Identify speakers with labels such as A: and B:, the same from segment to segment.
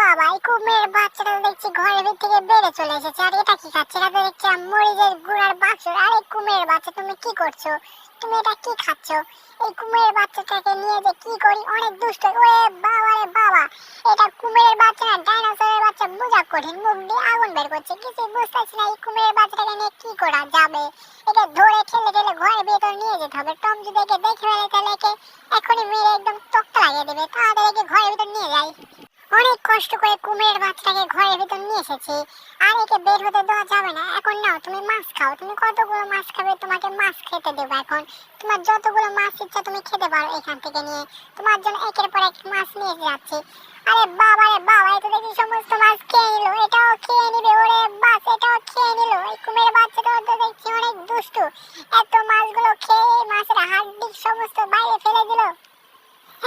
A: বাবা, এই কুমিরের বাচ্চাটা দেখছি ঘরের ভিতর থেকে বেড়ে চলে এসেছে। আর এটা কি খাচ্ছে? এটা তো দেখছি মরিচের গুঁড়ার বাক্স আর এই কুমিরের বাচ্চা, তুমি কি করছ? তুমি এটা কি খাচ্ছ? এই কুমিরের বাচ্চাটাকে নিয়ে যে কি করি? অনেক দুষ্ট। ওরে বাবা, রে বাবা। এটা কুমিরের বাচ্চা না, ডাইনোসরের বাচ্চা। বোঝা কঠিন। মুখ দিয়ে আগুন বের করছে। কিছু বুঝতেছি না এই কুমিরের বাচ্চাটাকে নিয়ে কি করা যাবে? এটা ধরে ঠেলে ঠেলে ঘরের ভিতর নিয়ে যেতে হবে। টম যদি একে দেখে ফেলে, তাহলে একে এখনই মেরে একদম তক্তা লাগিয়ে দেবে। তাড়াতাড়ি একে ঘরের ভিতর নিয়ে যাই। অনেক কষ্ট করে কুমিরের বাচ্চাকে ঘরের ভিতর নিয়ে এসেছি। আর একে বের হতে দেওয়া যাবে না। এখন নাও, তুমি মাছ খাও। তুমি কতগুলো মাছ খাবে, তোমাকে মাছ খেতে দেবো এখন। তোমার যতগুলো মাছ ইচ্ছা তুমি খেতে পারো এখান থেকে নিয়ে। তোমার জন্য একের পর এক মাছ নিয়ে যাচ্ছি। আরে বাবা রে বাবা এত দেখি সমস্ত মাছ খেয়ে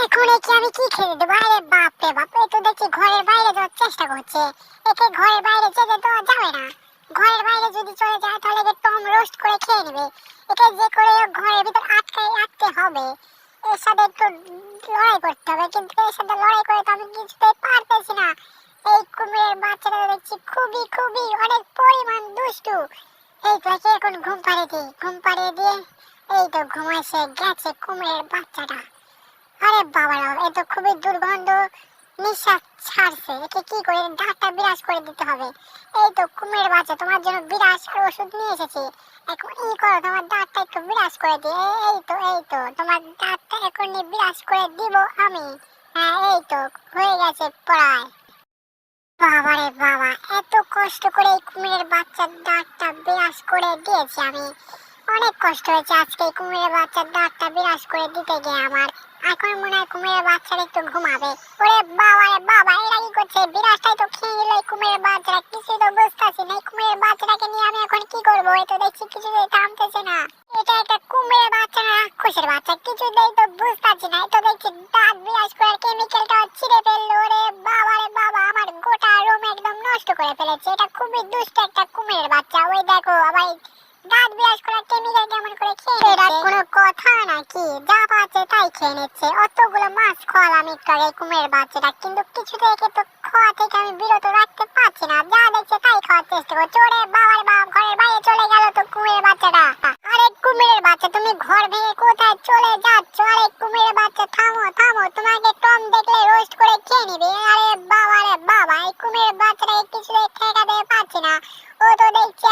A: এখন একে আমি কি খেতে দেবো আরে বাপ রে বাপ এ তো দেখছি ঘরের বাইরে যাওয়ার চেষ্টা করছে। একে ঘরের বাইরে যেতে দেওয়া যাবে না। ঘরের বাইরে যদি চলে যায়, তাহলে একে টম রোস্ট করে খেয়ে নেবে। একে যে করে ঘরের ভিতর আটকায় রাখতে হবে। এর সাথে একটু লড়াই করতে হবে, কিন্তু এর সাথে লড়াই করে তো আমি কিছুতেই পারতেছি না। এই কুমিরের বাচ্চাটা দেখছি খুবই খুবই অনেক পরিমাণ দুষ্টু। এই তো এখন ঘুম পাড়িয়ে দিই, ঘুম পাড়িয়ে দিয়ে এই তো ঘুমাইছে গেছে কুমিরের বাচ্চাটা। আরে বাবারা, এ তো খুবই দুর্গন্ধ। নিঃশ্বাস ছাড়ছে। একে কি করে? ডাক্তার বিরাজ করে দিতে হবে। এই তো কুমির বাচ্চা, তোমার জন্য বিরাজ আর ওষুধ নিয়ে এসেছি। এখন ই করো, তোমার দাঁতটা একটু বিরাজ করে দি এই- তো, এই তো, তোমার দাঁতটা এখনই বিরাজ করে দিব আমি। হ্যাঁ এই তো, হয়ে গেছে প্রায়। বাবারে বাবা, এত কষ্ট করে এই কুমিরের বাচ্চার দাঁতটা বিরাজ করে দিয়েছি আমি। অনেক কষ্ট হয়েছে আজকে এই কুমিরের বাচ্চার দাঁতটা বিরাজ করে দিতে গিয়ে আমার। এখন মনে হয় কুমিরের বাচ্চারা একটু ঘুমাবে। ওরে বাবা রে বাবা, এরা কি করছে? বিরাজটাই তো খেয়ে নিল কুমিরের বাচ্চারা কিছু তো বুঝতেছি না। এই কুমিরের বাচ্চাটাকে নিয়ে আমি এখন কি করব? এই দেখছি কিছুতেই থামতেছে না। এটা একটা কুমিরের বাচ্চা না, রাক্ষসের বাচ্চা। কিছুতেই তো বুঝতেছি না। এই দেখছি দাঁত বিরাজ করে খেয়ে নিচ্ছে। অতগুলো মাছ খাওয়ালাম একটু আগে কুমিরের বাচ্চাটা। কিন্তু কিছুতে একে তো খাওয়া থেকে আমি বিরত রাখতে পারছি না। যা দেখছে তাই খাওয়ার চেষ্টা করছে। ওরে বাবার বাপ, ঘরের বাইরে চলে গেল তো কুমিরের বাচ্চাটা। আরে কুমিরের বাচ্চা, তুমি ঘর ভেঙে কোথায় চলে যাচ্ছ? আরে কুমিরের বাচ্চা, থামো থামো। তোমাকে টম দেখলে রোস্ট করে খেয়ে নিবে। আরে বাবা রে বাবা, এই কুমিরের বাচ্চাটা কিছুতে ঠেকাতে পারছি না। ও তো দেখছি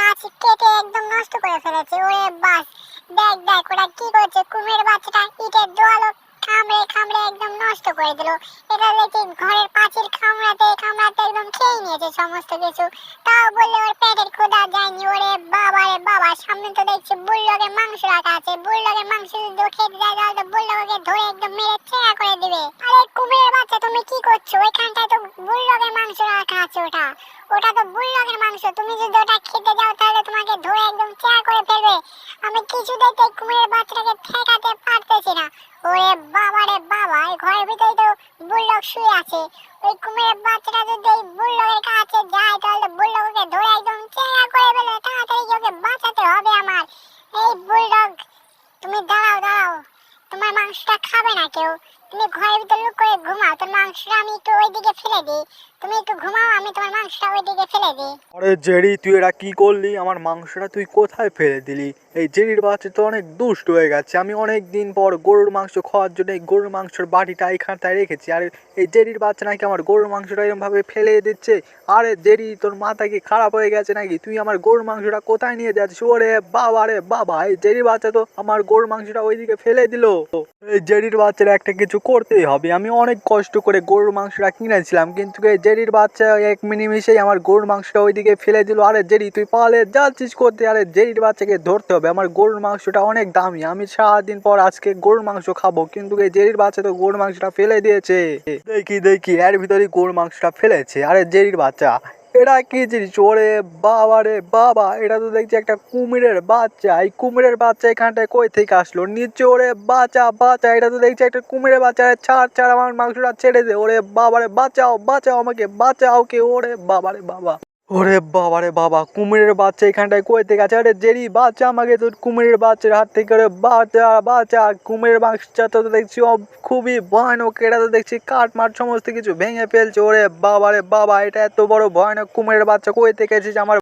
A: গাছ কেটে একদম নষ্ট করে ফেলেছে। ওরে বাস, দেখ দেখ, ওরা কি করছে? কুমির বাচ্চাটা ইটের দোয়ালো কামড়ে কামড়ে একদম নষ্ট করে দিল। এটা দেখি ঘরের পাঁচিল কামড়াতে কামড়াতে একদম খেয়ে নিয়েছে সমস্ত কিছু। তাও বললে ওর পেটের ক্ষুধা যায়নি। ওরে বাবা রে বাবা, সামনে তো দেখছি বুল্লগের মাংস রাখা আছে। বুল্লগের মাংস যদি ও খেতে যায় তাহলে তো বুল্লগকে ধরে একদম মেরে ছেঁড়া করে দিবে আরে কুমিরের বাচ্চা তুমি কি করছ ওইখানটায় তো বুল্লগের মাংস রাখা আছে ওটা ওটা তো বুল্লগের মাংস তুমি যদি ওটা খেতে যাও তাহলে তোমাকে ধরে একদম চেয়ার করে ফেলবে। আমি কিছুতেই তো কুমিরের বাচ্চাটাকে ঠেকাতে পারতেছি না। ওরে বাবা রে বাবা, এই ঘরের ভিতরেই তো বুল্লগ শুয়ে আছে। ওই কুমিরের বাচ্চাটা যদি এই বুল্লগের কাছে যায়, তাহলে বুল্লগকে ধরে একদম চেয়ার করে ফেলবে। তাড়াতাড়ি ওকে বাঁচাতে হবে আমার। এই বুলডগ, তুমি দাঁড়াও দাঁড়াও। তোমার মাংসটা খাবে না কেউ। তুমি ঘরের ভিতর লুক করে ঘুমাও তোমার মাংসটা আমি একটু ওইদিকে ফেলে দিই। তুমি একটু ঘুমাও, আমি তোমার মাংসটা ওইদিকে ফেলে দিই।
B: আরে জেরি, তুই এটা কি করলি? আমার মাংসটা তুই কোথায় ফেলে দিলি? এই জেরির বাচ্চা তো অনেক দুষ্ট হয়ে গেছে। আমি অনেক দিন পর গরুর মাংস খাওয়ার জন্য এই গরুর মাংসের বাটিটা এইখানটায় রেখেছি। আর এই জেরির বাচ্চা নাকি আমার গরুর মাংসটা এরকমভাবে ফেলে দিচ্ছে? আরে জেরি, তোর মাথা কি খারাপ হয়ে গেছে নাকি? তুই আমার গরুর মাংসটা কোথায় নিয়ে যাচ্ছিস? ওরে বাবা রে বাবা, এই জেরির বাচ্চা তো আমার গরুর মাংসটা ওইদিকে ফেলে দিল। এই জেরির বাচ্চারা একটা কিছু করতেই হবে। আমি অনেক কষ্ট করে গরুর মাংসটা কিনেছিলাম, কিন্তু জেরির বাচ্চা এক মিনিমিশেই আমার গরুর মাংসটা ওইদিকে ফেলে দিল। আরে জেরি, তুই পালে যাচ্ছিস করতে আরে জেরির বাচ্চাকে ধরতে হবে। আমার গরুর মাংসটা অনেক দামি। আমি সারাদিন পর আজকে গরুর মাংস খাব, কিন্তু এই জেরির বাচ্চা তো গরুর মাংসটা ফেলে দিয়েছে। দেখি দেখি, এর ভিতরে গরুর মাংসটা ফেলেছে। আরে জেরির বাচ্চা এটা কি জিনিস? ওরে বাবা রে বাবা এটা তো দেখছি একটা কুমিরের বাচ্চা। এই কুমিরের বাচ্চা এখানটায় কই থেকে আসলো? নিচে ওরে বাচ্চা বাচ্চা এটা তো দেখছি একটা কুমিরের বাচ্চা। আরে ছাড় ছাড়, আমার মাংসটা ছেড়ে দে। ওরে বাবা রে, বাঁচাও বাঁচাও আমাকে, বাঁচাও কে? ওরে বাবা রে, বাবা। ওরে বাবা রে বাবা, কুমিরের বাচ্চা এখানটায় কই থেকে আছে? আরে জেরি বাচ্চা আমাকে তো কুমিরের বাচ্চার হাত থেকে করে বাচ্চা বাচ্চা কুমিরের বাচ্চা তো দেখছি খুবই ভয়ানক, এটা তো দেখছি কাঠ মাঠ সমস্ত কিছু ভেঙে ফেলছে। ওরে বাবা রে বাবা, এটা এত বড় ভয়ানক কুমিরের বাচ্চা কই থেকে এসেছে আমার